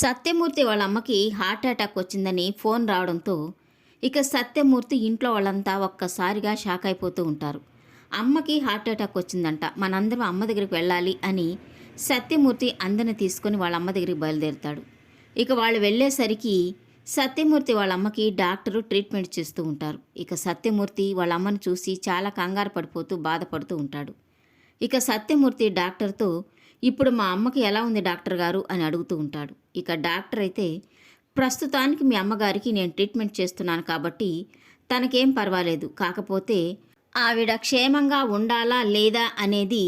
సత్యమూర్తి వాళ్ళ అమ్మకి heart attack వచ్చిందని ఫోన్ రావడంతో ఇక సత్యమూర్తి ఇంట్లో వాళ్ళంతా ఒక్కసారిగా షాక్ అయిపోతూ ఉంటారు. అమ్మకి హార్ట్ అటాక్ వచ్చిందంట. మనందరం అమ్మ దగ్గరికి వెళ్ళాలి అని సత్యమూర్తి అందరిని తీసుకొని వాళ్ళ అమ్మ దగ్గరికి బయలుదేరుతాడు. ఇక వాళ్ళు వెళ్ళేసరికి సత్యమూర్తి వాళ్ళ అమ్మకి డాక్టరు ట్రీట్మెంట్ చేస్తూ ఉంటారు. ఇక సత్యమూర్తి వాళ్ళ అమ్మని చూసి చాలా కంగారు పడిపోతూ బాధపడుతూ ఉంటాడు. ఇక సత్యమూర్తి డాక్టర్తో ఇప్పుడు మా అమ్మకి ఎలా ఉంది డాక్టర్ గారు? అని అడుగుతూ ఉంటాడు. ఇక డాక్టర్ అయితే ప్రస్తుతానికి మీ అమ్మగారికి నేను ట్రీట్మెంట్ చేస్తున్నాను కాబట్టి తనకేం పర్వాలేదు. కాకపోతే ఆవిడ క్షేమంగా ఉండాలా లేదా అనేది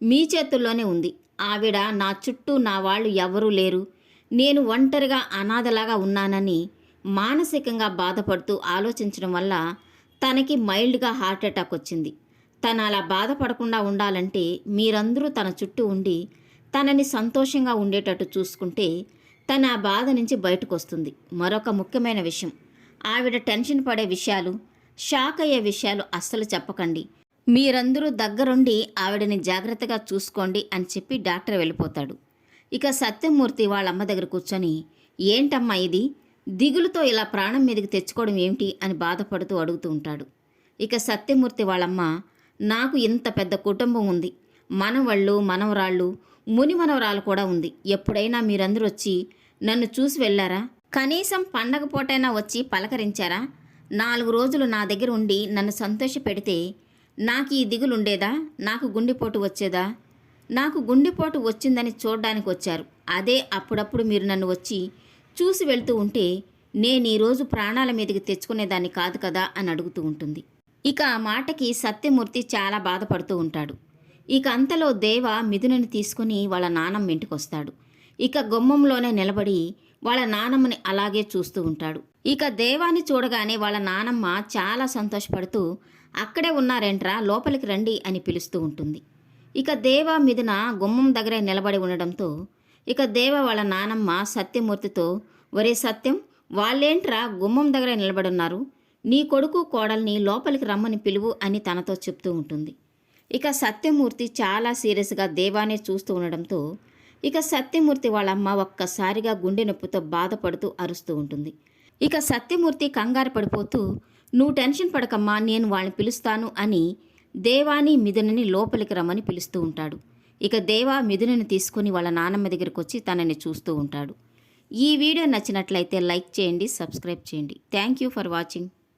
మీ చేతుల్లోనే ఉంది. ఆవిడ నా చుట్టూ నా వాళ్ళు ఎవరూ లేరు. నేను ఒంటరిగా అనాథలాగా ఉన్నానని మానసికంగా బాధపడుతూ ఆలోచించడం వల్ల తనకి మైల్డ్గా హార్ట్ అటాక్ వచ్చింది. తను అలా బాధపడకుండా ఉండాలంటే మీరందరూ తన చుట్టూ ఉండి తనని సంతోషంగా ఉండేటట్టు చూసుకుంటే తన ఆ బాధ నుంచి బయటకు వస్తుంది మరొక ముఖ్యమైన విషయం. ఆవిడ టెన్షన్ పడే విషయాలు షాక్ అయ్యే విషయాలు అస్సలు చెప్పకండి. మీరందరూ దగ్గరుండి ఆవిడని జాగ్రత్తగా చూసుకోండి అని చెప్పి డాక్టర్ వెళ్ళిపోతాడు. ఇక సత్యమూర్తి వాళ్ళ అమ్మ దగ్గర కూర్చొని ఏంటమ్మా ఇది? దిగులుతో ఇలా ప్రాణం మీదకి తెచ్చుకోవడం ఏమిటి? అని బాధపడుతూ అడుగుతూ ఉంటాడు. ఇక సత్యమూర్తి వాళ్ళమ్మ నాకు ఇంత పెద్ద కుటుంబం ఉంది. మనవళ్ళు మనవరాళ్ళు ముని మనవరాలు కూడా ఉంది. ఎప్పుడైనా మీరందరూ వచ్చి నన్ను చూసి వెళ్ళారా? కనీసం పండగ పూటైనా వచ్చి పలకరించారా? నాలుగు రోజులు నా దగ్గర ఉండి నన్ను సంతోషపెడితే నాకు ఈ దిగులుండేదా? నాకు గుండెపోటు వచ్చేదా? నాకు గుండెపోటు వచ్చిందని చూడడానికి వచ్చారు. అదే అప్పుడప్పుడు మీరు నన్ను వచ్చి చూసి వెళ్తూ ఉంటే నేను ఈరోజు ప్రాణాల మీదకి తెచ్చుకునేదాన్ని కాదు కదా అని అడుగుతూ ఉంటుంది. ఇక ఆ మాటకి సత్యమూర్తి చాలా బాధపడుతూ ఉంటాడు. ఇక అంతలో దేవ మిథునని తీసుకుని వాళ్ళ నానమ్మ ఇంటికొస్తాడు. ఇక గుమ్మంలోనే నిలబడి వాళ్ళ నానమ్మని అలాగే చూస్తూ ఉంటాడు. ఇక దేవాన్ని చూడగానే వాళ్ళ నానమ్మ చాలా సంతోషపడుతూ అక్కడే ఉన్నారేంట్రా లోపలికి రండి అని పిలుస్తూ ఉంటుంది. ఇక దేవ మిథున గుమ్మం దగ్గరే నిలబడి ఉండడంతో ఇక దేవ వాళ్ళ నానమ్మ సత్యమూర్తితో ఒరే సత్యం వాళ్ళేంట్రా గుమ్మం దగ్గరే నిలబడున్నారు? నీ కొడుకు కోడల్ని లోపలికి రమ్మని పిలువు అని తనతో చెప్తూ ఉంటుంది. ఇక సత్యమూర్తి చాలా సీరియస్గా దేవానే చూస్తూ ఉండడంతో ఇక సత్యమూర్తి వాళ్ళ అమ్మ ఒక్కసారిగా గుండె నొప్పితో బాధపడుతూ అరుస్తూ ఉంటుంది. ఇక సత్యమూర్తి కంగారు పడిపోతూ నువ్వు టెన్షన్ పడకమ్మా నేను వాళ్ళని పిలుస్తాను అని దేవాని మిథునని లోపలికి రమ్మని పిలుస్తూ ఉంటాడు. ఇక దేవా మిథునని తీసుకుని వాళ్ళ నానమ్మ దగ్గరికి వచ్చి తనని చూస్తూ ఉంటాడు. ఈ వీడియో నచ్చినట్లయితే లైక్ చేయండి సబ్స్క్రైబ్ చేయండి. Thank you for watching.